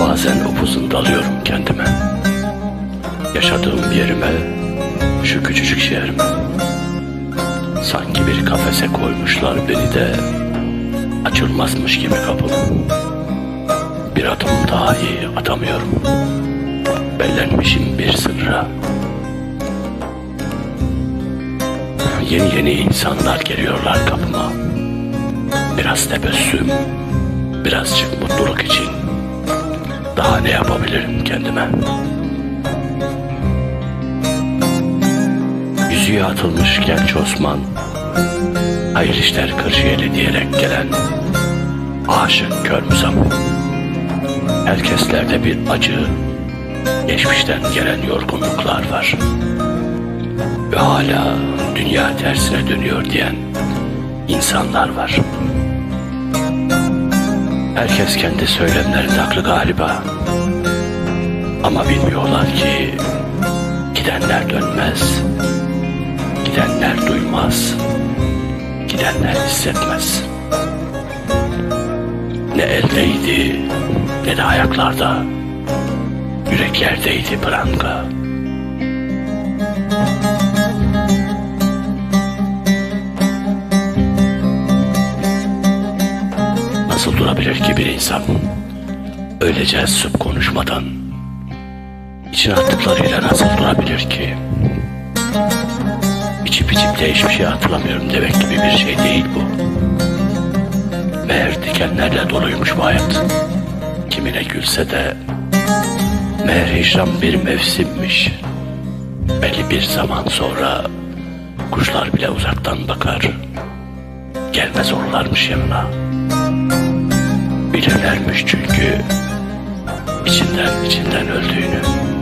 Bazen upuzun dalıyorum kendime. Yaşadığım yerime, şu küçücük şehrime. Sanki bir kafese koymuşlar beni de açılmazmış gibi kapım. Bir adım daha iyi atamıyorum. Bellenmişim bir sırra. Yeni yeni insanlar geliyorlar kapıma. Biraz tebessüm, birazcık mutluluk için. Daha ne yapabilirim kendime? Yüzüğe atılmış genç Osman, hayır işler Kırşehirli diyerek gelen aşık kör musam. Herkeslerde bir acı, geçmişten gelen yorgunluklar var. Ve hala dünya tersine dönüyor diyen insanlar var. Herkes kendi söylemlerinde haklı galiba. Ama bilmiyorlar ki gidenler dönmez. Gidenler duymaz. Gidenler hissetmez. Ne eldeydi ne de ayaklarda. Yüreklerdeydi pranga. Nasıl durabilir ki bir insan? Öylece sup konuşmadan içine attıklarıyla nasıl durabilir ki? İçip içip de hiçbir şey hatırlamıyorum demek gibi bir şey değil bu. Meğer dikenlerle doluymuş bu hayat. Kimine gülse de meğer hicran bir mevsimmiş. Belli bir zaman sonra kuşlar bile uzaktan bakar. Gelmez olurlarmış yanına. Bilirlermiş çünkü içinden içinden öldüğünü.